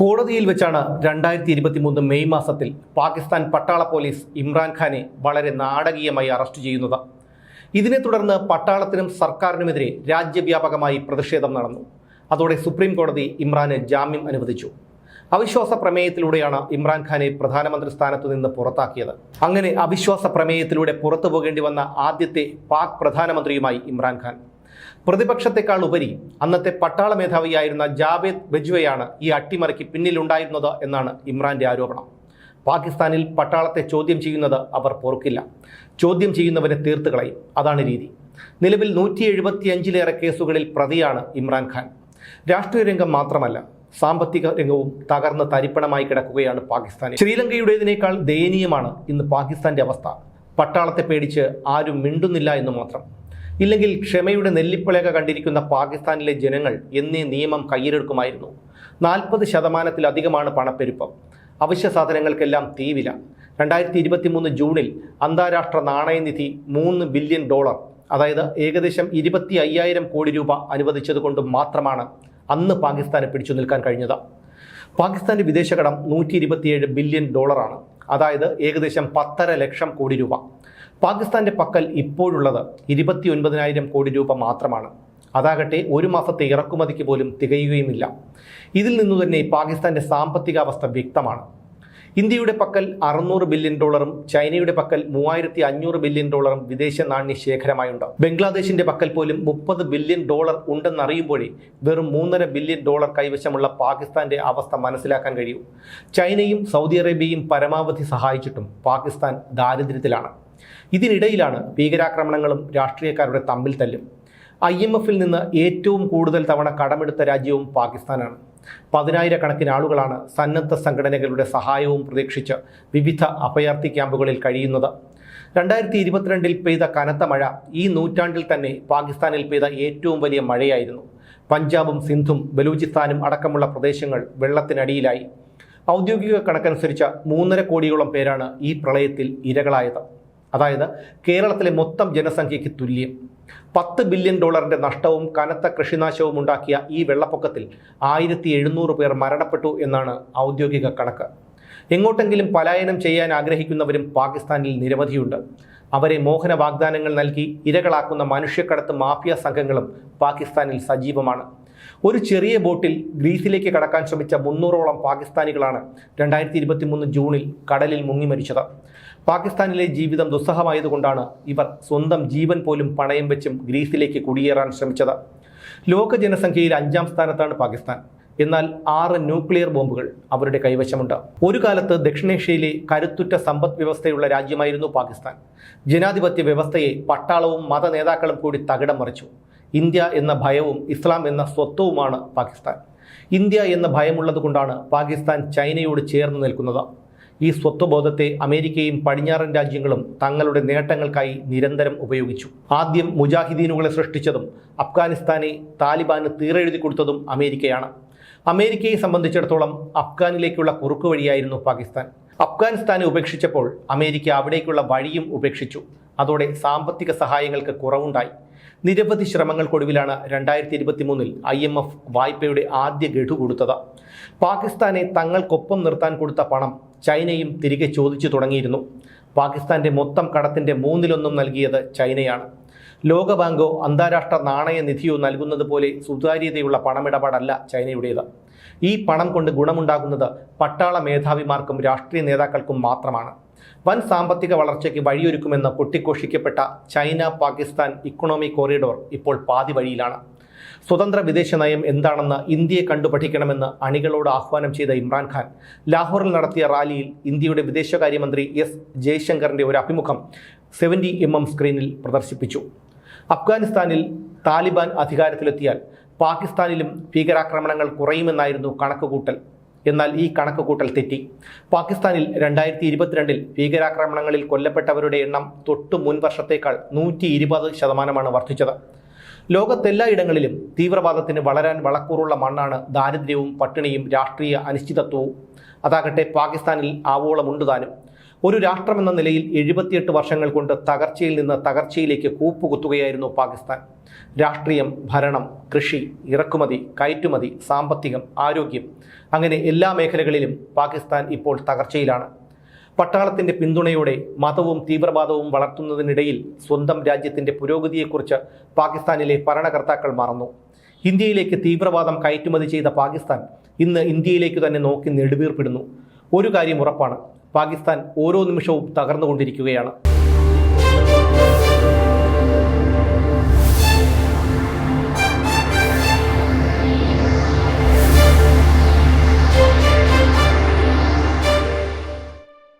കോടതിയിൽ വെച്ചാണ് രണ്ടായിരത്തി ഇരുപത്തി മൂന്ന് മെയ് മാസത്തിൽ പാകിസ്ഥാൻ പട്ടാള പോലീസ് ഇമ്രാൻഖാനെ വളരെ നാടകീയമായി അറസ്റ്റ് ചെയ്യുന്നത്. ഇതിനെ തുടർന്ന് പട്ടാളത്തിനും സർക്കാരിനുമെതിരെ രാജ്യവ്യാപകമായി പ്രതിഷേധം നടന്നു. അതോടെ സുപ്രീം കോടതി ഇമ്രാന് ജാമ്യം അനുവദിച്ചു. അവിശ്വാസ പ്രമേയത്തിലൂടെയാണ് ഇമ്രാൻഖാനെ പ്രധാനമന്ത്രി സ്ഥാനത്തു നിന്ന് പുറത്താക്കിയത്. അങ്ങനെ അവിശ്വാസ പ്രമേയത്തിലൂടെ പുറത്തു പോകേണ്ടി വന്ന ആദ്യത്തെ പാക് പ്രധാനമന്ത്രിയുമായി ഇമ്രാൻഖാൻ പ്രതിപക്ഷത്തെക്കാൾ ഉപരി അന്നത്തെ പട്ടാള മേധാവിയായിരുന്ന ജാവേദ് ബജ്വയാണ് ഈ അട്ടിമറിക്ക് പിന്നിലുണ്ടായിരുന്നത് എന്നാണ് ഇമ്രാന്റെ ആരോപണം. പാകിസ്ഥാനിൽ പട്ടാളത്തെ ചോദ്യം ചെയ്യുന്നത് അവർ പൊറുക്കില്ല. ചോദ്യം ചെയ്യുന്നവരെ തീർത്ത് കളയും. അതാണ് രീതി. നിലവിൽ നൂറ്റി എഴുപത്തിയഞ്ചിലേറെ കേസുകളിൽ പ്രതിയാണ് ഇമ്രാൻഖാൻ രാഷ്ട്രീയ രംഗം മാത്രമല്ല സാമ്പത്തിക രംഗവും തകർന്ന് തരിപ്പണമായി കിടക്കുകയാണ് പാകിസ്ഥാൻ ശ്രീലങ്കയുടേതിനേക്കാൾ ദയനീയമാണ് ഇന്ന് പാകിസ്ഥാന്റെ അവസ്ഥ. പട്ടാളത്തെ പേടിച്ച് ആരും മിണ്ടുന്നില്ല എന്ന് മാത്രം. ഇല്ലെങ്കിൽ ക്ഷമയുടെ നെല്ലിപ്പളക കണ്ടിരിക്കുന്ന പാകിസ്ഥാനിലെ ജനങ്ങൾ എന്നീ നിയമം കയ്യിലെടുക്കുമായിരുന്നു. നാൽപ്പത് ശതമാനത്തിലധികമാണ് പണപ്പെരുപ്പം. അവശ്യ സാധനങ്ങൾക്കെല്ലാം തീവില. രണ്ടായിരത്തി ഇരുപത്തി മൂന്ന് ജൂണിൽ അന്താരാഷ്ട്ര നാണയനിധി മൂന്ന് ബില്യൺ ഡോളർ അതായത് ഏകദേശം ഇരുപത്തി അയ്യായിരം കോടി രൂപ അനുവദിച്ചതുകൊണ്ട് മാത്രമാണ് അന്ന് പാകിസ്ഥാനെ പിടിച്ചു നിൽക്കാൻ കഴിഞ്ഞത്. പാകിസ്ഥാന്റെ വിദേശകടം നൂറ്റി ഇരുപത്തിയേഴ് ബില്യൺ ഡോളറാണ്. അതായത് ഏകദേശം പത്തര ലക്ഷം കോടി രൂപ. പാകിസ്ഥാന്റെ പക്കൽ ഇപ്പോഴുള്ളത് ഇരുപത്തി ഒൻപതിനായിരം കോടി രൂപ മാത്രമാണ്. അതാകട്ടെ ഒരു മാസത്തെ ഇറക്കുമതിക്ക് പോലും തികയുകയുമില്ല. ഇതിൽ നിന്നു തന്നെ പാകിസ്ഥാന്റെ സാമ്പത്തികാവസ്ഥ വ്യക്തമാണ്. ഇന്ത്യയുടെ പക്കൽ അറുന്നൂറ് ബില്യൺ ഡോളറും ചൈനയുടെ പക്കൽ മൂവായിരത്തി അഞ്ഞൂറ് ബില്യൺ ഡോളറും വിദേശ നാണ്യ ശേഖരമായുണ്ട്. ബംഗ്ലാദേശിന്റെ പക്കൽ പോലും മുപ്പത് ബില്യൺ ഡോളർ ഉണ്ടെന്നറിയുമ്പോഴേ വെറും മൂന്നര ബില്യൺ ഡോളർ കൈവശമുള്ള പാകിസ്ഥാന്റെ അവസ്ഥ മനസ്സിലാക്കാൻ കഴിയൂ. ചൈനയും സൗദി അറേബ്യയും പരമാവധി സഹായിച്ചിട്ടും പാകിസ്ഥാൻ ദാരിദ്ര്യത്തിലാണ്. ഇതിനിടയിലാണ് ഭീകരാക്രമണങ്ങളും രാഷ്ട്രീയക്കാരുടെ തമ്മിൽ തല്ലും. ഐ എം എഫിൽ നിന്ന് ഏറ്റവും കൂടുതൽ തവണ കടമെടുത്ത രാജ്യവും പാകിസ്ഥാനാണ്. പതിനായിരക്കണക്കിന് ആളുകളാണ് സന്നദ്ധ സംഘടനകളുടെ സഹായവും പ്രതീക്ഷിച്ച് വിവിധ അഭയാർത്ഥി ക്യാമ്പുകളിൽ കഴിയുന്നത്. രണ്ടായിരത്തി ഇരുപത്തിരണ്ടിൽ പെയ്ത കനത്ത മഴ ഈ നൂറ്റാണ്ടിൽ തന്നെ പാകിസ്ഥാനിൽ പെയ്ത ഏറ്റവും വലിയ മഴയായിരുന്നു. പഞ്ചാബും സിന്ധും ബലൂചിസ്ഥാനും അടക്കമുള്ള പ്രദേശങ്ങൾ വെള്ളത്തിനടിയിലായി. ഔദ്യോഗിക കണക്കനുസരിച്ച് മൂന്നര കോടിയോളം പേരാണ് ഈ പ്രളയത്തിൽ ഇരകളായത്. അതായത് കേരളത്തിലെ മൊത്തം ജനസംഖ്യയ്ക്ക് തുല്യം. പത്ത് ബില്യൺ ഡോളറിന്റെ നഷ്ടവും കനത്ത കൃഷിനാശവും ഉണ്ടാക്കിയ ഈ വെള്ളപ്പൊക്കത്തിൽ ആയിരത്തി എഴുന്നൂറ് പേർ മരണപ്പെട്ടു എന്നാണ് ഔദ്യോഗിക കണക്ക്. എങ്ങോട്ടെങ്കിലും പലായനം ചെയ്യാൻ ആഗ്രഹിക്കുന്നവരും പാകിസ്ഥാനിൽ നിരവധിയുണ്ട്. അവരെ മോഹന വാഗ്ദാനങ്ങൾ നൽകി ഇരകളാക്കുന്ന മനുഷ്യക്കടത്ത് മാഫിയ സംഘങ്ങളും പാകിസ്ഥാനിൽ സജീവമാണ്. ഒരു ചെറിയ ബോട്ടിൽ ഗ്രീസിലേക്ക് കടക്കാൻ ശ്രമിച്ച മുന്നൂറോളം പാകിസ്ഥാനികളാണ് രണ്ടായിരത്തി ഇരുപത്തി മൂന്ന് ജൂണിൽ കടലിൽ മുങ്ങി മരിച്ചത്. പാകിസ്ഥാനിലെ ജീവിതം ദുസ്സഹമായതുകൊണ്ടാണ് ഇവർ സ്വന്തം ജീവൻ പോലും പണയം വെച്ചും ഗ്രീസിലേക്ക് കുടിയേറാൻ ശ്രമിച്ചത്. ലോക ജനസംഖ്യയിൽ അഞ്ചാം സ്ഥാനത്താണ് പാകിസ്ഥാൻ. എന്നാൽ ആറ് ന്യൂക്ലിയർ ബോംബുകൾ അവരുടെ കൈവശമുണ്ട്. ഒരു കാലത്ത് ദക്ഷിണേഷ്യയിലെ കരുത്തുറ്റ സമ്പദ് വ്യവസ്ഥയുള്ള രാജ്യമായിരുന്നു പാകിസ്ഥാൻ. ജനാധിപത്യ വ്യവസ്ഥയെ പട്ടാളവും മത നേതാക്കളും കൂടി തകിടം മറിച്ചു. ഇന്ത്യ എന്ന ഭയവും ഇസ്ലാം എന്ന സ്വത്വവുമാണ് പാകിസ്ഥാൻ. ഇന്ത്യ എന്ന ഭയമുള്ളതുകൊണ്ടാണ് പാകിസ്ഥാൻ ചൈനയോട് ചേർന്ന് നിൽക്കുന്നത്. ഈ സ്വത്വബോധത്തെ അമേരിക്കയും പടിഞ്ഞാറൻ രാജ്യങ്ങളും തങ്ങളുടെ നേട്ടങ്ങൾക്കായി നിരന്തരം ഉപയോഗിച്ചു. ആദ്യം മുജാഹിദീനുകളെ സൃഷ്ടിച്ചതും അഫ്ഗാനിസ്ഥാനെ താലിബാന് തീറെഴുതി കൊടുത്തതും അമേരിക്കയാണ്. അമേരിക്കയെ സംബന്ധിച്ചിടത്തോളം അഫ്ഗാനിലേക്കുള്ള കുറുക്കു വഴിയായിരുന്നു പാകിസ്ഥാൻ. അഫ്ഗാനിസ്ഥാനെ ഉപേക്ഷിച്ചപ്പോൾ അമേരിക്ക അവിടേക്കുള്ള വഴിയും ഉപേക്ഷിച്ചു. അതോടെ സാമ്പത്തിക സഹായങ്ങൾക്ക് കുറവുണ്ടായി. നിരവധി ശ്രമങ്ങൾക്കൊടുവിലാണ് രണ്ടായിരത്തി ഇരുപത്തി മൂന്നിൽ ഐ എം എഫ് വായ്പയുടെ ആദ്യ ഗഡു കൊടുത്തത്. പാകിസ്ഥാനെ തങ്ങൾക്കൊപ്പം നിർത്താൻ കൊടുത്ത പണം ചൈനയും തിരികെ ചോദിച്ചു തുടങ്ങിയിരുന്നു. പാകിസ്ഥാന്റെ മൊത്തം കടത്തിന്റെ മൂന്നിലൊന്നും നൽകിയത് ചൈനയാണ്. ലോകബാങ്കോ അന്താരാഷ്ട്ര നാണയ നിധിയോ നൽകുന്നത് പോലെ സുതാര്യതയുള്ള പണമിടപാടല്ല ചൈനയുടേത്. ഈ പണം കൊണ്ട് ഗുണമുണ്ടാകുന്നത് പട്ടാള മേധാവിമാർക്കും രാഷ്ട്രീയ നേതാക്കൾക്കും മാത്രമാണ്. വൻ സാമ്പത്തിക വളർച്ചയ്ക്ക് വഴിയൊരുക്കുമെന്ന് കൊട്ടിഘോഷിക്കപ്പെട്ട ചൈന പാകിസ്ഥാൻ ഇക്കണോമി കോറിഡോർ ഇപ്പോൾ പാതി വഴിയിലാണ്. സ്വതന്ത്ര വിദേശ നയം എന്താണെന്ന് ഇന്ത്യയെ കണ്ടുപഠിക്കണമെന്ന് അണികളോട് ആഹ്വാനം ചെയ്ത ഇമ്രാൻഖാൻ ലാഹോറിൽ നടത്തിയ റാലിയിൽ ഇന്ത്യയുടെ വിദേശകാര്യമന്ത്രി എസ് ജയശങ്കറിന്റെ ഒരു അഭിമുഖം സെവന്റി എം എം സ്ക്രീനിൽ പ്രദർശിപ്പിച്ചു. അഫ്ഗാനിസ്ഥാനിൽ താലിബാൻ അധികാരത്തിലെത്തിയാൽ പാകിസ്ഥാനിലും ഭീകരാക്രമണങ്ങൾ കുറയുമെന്നായിരുന്നു കണക്കുകൂട്ടൽ. എന്നാൽ ഈ കണക്ക് കൂട്ടൽ തെറ്റി. പാകിസ്ഥാനിൽ രണ്ടായിരത്തി ഇരുപത്തിരണ്ടിൽ ഭീകരാക്രമണങ്ങളിൽ കൊല്ലപ്പെട്ടവരുടെ എണ്ണം തൊട്ടു മുൻ വർഷത്തേക്കാൾ നൂറ്റി ഇരുപത് ശതമാനമാണ് വർദ്ധിച്ചത്. ലോകത്തെല്ലായിടങ്ങളിലും തീവ്രവാദത്തിന് വളരാൻ വളക്കൂറുള്ള മണ്ണാണ് ദാരിദ്ര്യവും പട്ടിണിയും രാഷ്ട്രീയ അനിശ്ചിതത്വവും. അതാകട്ടെ പാകിസ്ഥാനിൽ ആവോളമുണ്ട് താനും. ഒരു രാഷ്ട്രമെന്ന നിലയിൽ എഴുപത്തിയെട്ട് വർഷങ്ങൾ കൊണ്ട് തകർച്ചയിൽ നിന്ന് തകർച്ചയിലേക്ക് കൂപ്പുകുത്തുകയായിരുന്നു പാകിസ്ഥാൻ. രാഷ്ട്രീയം ഭരണം കൃഷി ഇറക്കുമതി കയറ്റുമതി സാമ്പത്തികം ആരോഗ്യം അങ്ങനെ എല്ലാ മേഖലകളിലും പാകിസ്ഥാൻ ഇപ്പോൾ തകർച്ചയിലാണ്. പട്ടാളത്തിന്റെ പിന്തുണയോടെ മതവും തീവ്രവാദവും വളർത്തുന്നതിനിടയിൽ സ്വന്തം രാജ്യത്തിന്റെ പുരോഗതിയെക്കുറിച്ച് പാകിസ്ഥാനിലെ ഭരണകർത്താക്കൾ മറന്നു. ഇന്ത്യയിലേക്ക് തീവ്രവാദം കയറ്റുമതി ചെയ്ത പാകിസ്ഥാൻ ഇന്ന് ഇന്ത്യയിലേക്ക് തന്നെ നോക്കി നെടുവീർപ്പിടുന്നു. ഒരു കാര്യം ഉറപ്പാണ് പാകിസ്ഥാൻ ഓരോ നിമിഷവും തകർന്നുകൊണ്ടിരിക്കുകയാണ്.